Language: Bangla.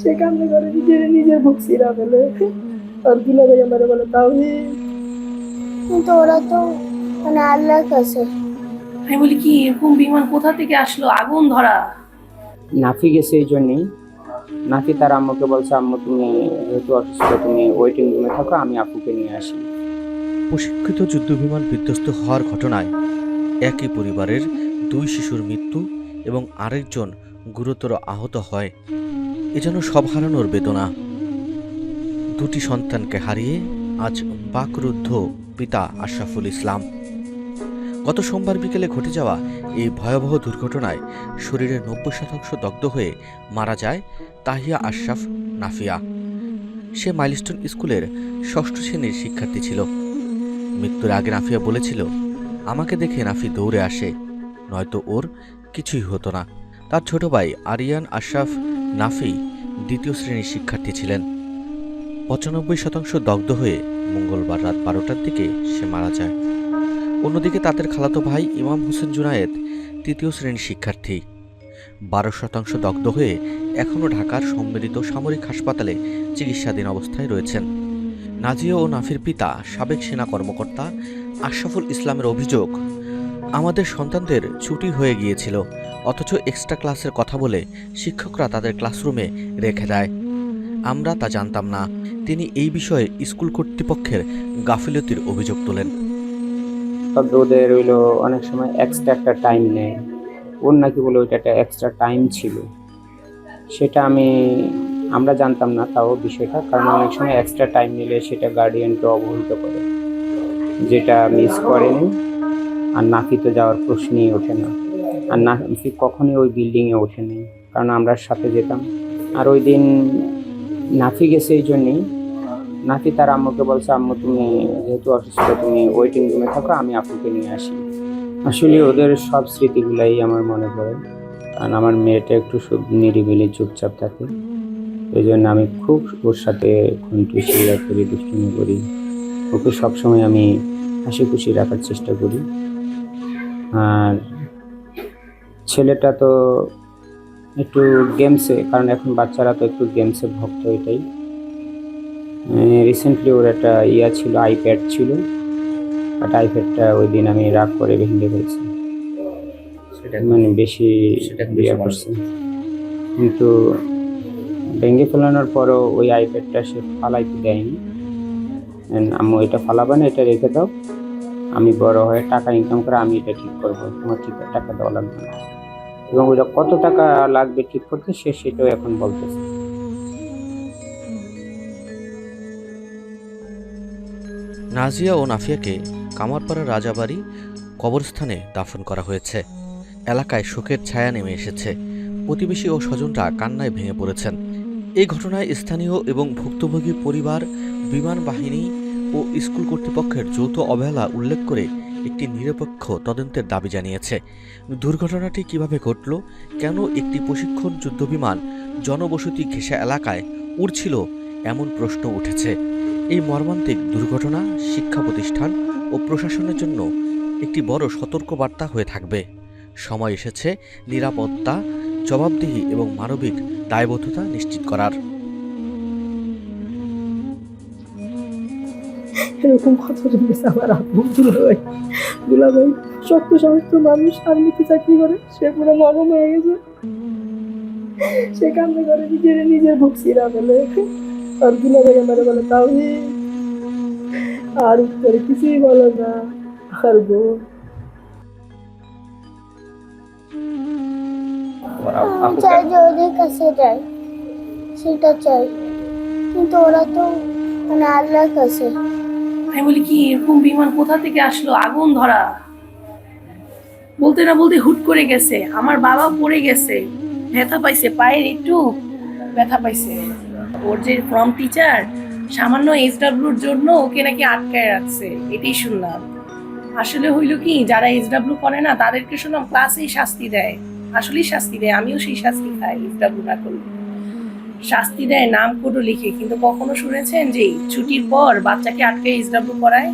সে কামনে করে নিজের নিজের বুক সিরা ফেলে। আর দুলা ভাই আমার বলে তাও কিন্তু ওরা তো মানে আল্লাহর কাছে। আমি বলি কি এরকম বিমান কোথা থেকে আসলো? আগুন ধরা। নাফি গেছে এই জন্যই। নাফি তার আম্মুকে বলছে আম্মু তুমি যেহেতু অসুস্থ তুমি ওয়েটিং রুমে থাকো আমি আপুকে নিয়ে আসি। প্রশিক্ষিত যুদ্ধবিমান বিধ্বস্ত হওয়ার ঘটনায় একই পরিবারের দুই শিশুর মৃত্যু এবং আরেকজন গুরুতর আহত হয়। এ যেন সব হারানোর বেদনা। দুটি সন্তানকে হারিয়ে আজ বাকরুদ্ধ পিতা আশরাফুল ইসলাম। গত সোমবার বিকেলে ঘটে যাওয়া এই ভয়াবহ দুর্ঘটনায় শরীরের নব্বই শতাংশ দগ্ধ হয়ে মারা যায় তাহিয়া আশরাফ নাফিয়া। সে মাইলস্টোন স্কুলের ষষ্ঠ শ্রেণির শিক্ষার্থী ছিল। মৃত্যুর আগে নাফিয়া বলেছিল, আমাকে দেখে নাফি দৌড়ে আসে, নয়তো ওর কিছুই হতো না। তার ছোট ভাই আরিয়ান আশরাফ নাফি দ্বিতীয় শ্রেণির শিক্ষার্থী ছিলেন। পঁচানব্বই শতাংশ দগ্ধ হয়ে মঙ্গলবার রাত বারোটার দিকে সে মারা যায়। অন্যদিকে তাদের খালাতো ভাই ইমাম হোসেন জুনায়েদ তৃতীয় শ্রেণির শিক্ষার্থী। বারো শতাংশ দগ্ধ হয়ে এখনও ঢাকার সম্মিলিত সামরিক হাসপাতালে চিকিৎসাধীন অবস্থায় রয়েছেন। নাজিয়া ও নাফির পিতা সাবেক সেনা কর্মকর্তা আশরাফুল ইসলামের অভিযোগ, আমাদের সন্তানদের ছুটি হয়ে গিয়েছিল। অথচ এক্সট্রা ক্লাসের কথা বলে শিক্ষকরা তাদের ক্লাসরুমে রেখে দেয়। আমরা তা জানতাম না। তিনি এই বিষয়ে স্কুল কর্তৃপক্ষের গাফিলতির অভিযোগ তোলেন। ওদের হইল অনেক সময় এক্সট্রা একটা টাইম নেয়। ওর নাকি বলে ওইটা একটা এক্সট্রা টাইম ছিল। সেটা আমি, আমরা জানতাম না তাও বিষয়টা, কারণ অনেক সময় এক্সট্রা টাইম নিলে সেটা গার্ডিয়ানকে অবহিত করে। যেটা মিস করেনি, আর নাকি তো যাওয়ার প্রশ্নই ওঠে না। আর নাফি কখনই ওই বিল্ডিংয়ে ওঠেনি। কারণ আমরা সাথে যেতাম। আর ওই দিন নাফি গেছে এই জন্যই। নাকি তার আম্মুকে বলছে, আম্মু, তুমি যেহেতু অসুস্থ, তুমি ওয়েটিং রুমে থাকো, আমি আপুকে নিয়ে আসি। আসলে ওদের সব স্মৃতিগুলাই আমার মনে পড়ে। কারণ আমার মেয়েটা একটু নিরিবিলি চুপচাপ থাকে। এই জন্য আমি খুব ওর সাথে খুনটু শিরা করি, দুষ্টুমি করি। ওকে সবসময় আমি হাসি খুশি রাখার চেষ্টা করি। আর ছেলেটা তো একটু গেমসে কারণ এখন বাচ্চারা তো একটু গেমসে ভক্ত এটাই। রিসেন্টলি ওর একটা ইয়া ছিল আইপ্যাড ছিল। বাট আইপ্যাডটা ওই দিন আমি রাগ করে ভেঙে ফেলছি। মানে বেশি ইয়া করছে। কিন্তু ভেঙে ফেলানোর পরও ওই আইপ্যাডটা সে ফালাইতে দেয়নি। আম্মু এটা ফালাবে না এটা রেখে দাও। আমি বড় হয়ে টাকা ইনকাম করে আমি এটা ঠিক করব। তোমার ঠিক টাকা দেওয়া লাগবে না। এবং ওইটা কত টাকা লাগবে ঠিক করতে সে সেটাও এখন বলতেছে। নাজিয়া ও নাফিয়াকে কামারপাড়া রাজাবাড়ি কবরস্থানে দাফন করা হয়েছে। এলাকায় শোকের ছায়া নেমে এসেছে। প্রতিবেশী ও স্বজনরা কান্নায় ভেঙে পড়েছেন। এই ঘটনায় স্থানীয় এবং ভুক্তভোগী পরিবার, বিমান বাহিনী ও স্কুল কর্তৃপক্ষের যৌথ অবহেলা উল্লেখ করে একটি নিরপেক্ষ তদন্তের দাবি জানিয়েছে। দুর্ঘটনাটি কীভাবে ঘটল? কেন একটি প্রশিক্ষণ যুদ্ধবিমান জনবসতি ঘেঁষা এলাকায় উড়ছিল? এমন প্রশ্ন উঠেছে। এই মর্মান্তিক দুর্ঘটনা শিক্ষা প্রতিষ্ঠান ও প্রশাসনের জন্য একটি বড় সতর্কবার্তা হয়ে থাকবে। সময় এসেছে নিরাপত্তা, জবাবদিহি এবং মানবিক দায়বদ্ধতা নিশ্চিত করার। এরকম কতজন গেছে আমার আপু দুলা ভাই দুলা ভাই শক্ত সমস্ত মানুষ আর্মিতে চাকরি করে, সে পুরো নরম হয়ে গেছে। সে কামনে করে নিজের নিজের বুক সিরা ফেলে। আর দুলা ভাই আমার বলে তাও আর উত্তরে কিছুই বলে না আর গো। চাই যে ওদের কাছে যাই, সেটা চাই। কিন্তু ওরা তো মানে আল্লাহর কাছে। আমি বলি কি, এরকম বিমান কোথা থেকে আসলো? আগুন ধরা। বলতে না বলতে হুট করে গেছে। আমার বাবা পড়ে গেছে। ব্যথা পাইছে, পায়ের একটু ব্যথা পাইছে। ওর যে ফর্ম টিচার, সামান্য এসডাব্লিউর জন্য ওকে নাকি আটকায় রাখছে। এটাই শুনলাম। আসলে হইল কি, যারা এসডাব্লিউ করে না, তাদেরকে শুনলাম ক্লাসেই শাস্তি দেয়। আসলেই শাস্তি দেয়, আমিও সেই শাস্তি খাই এসডাব্লিউ না করলে। শাস্তি দেয়, নাম কোডও লিখে, কিন্তু কখনো শুনেছেন যে ছুটির পর বাচ্চাকে আটকে এসডাব্লিউ করায়?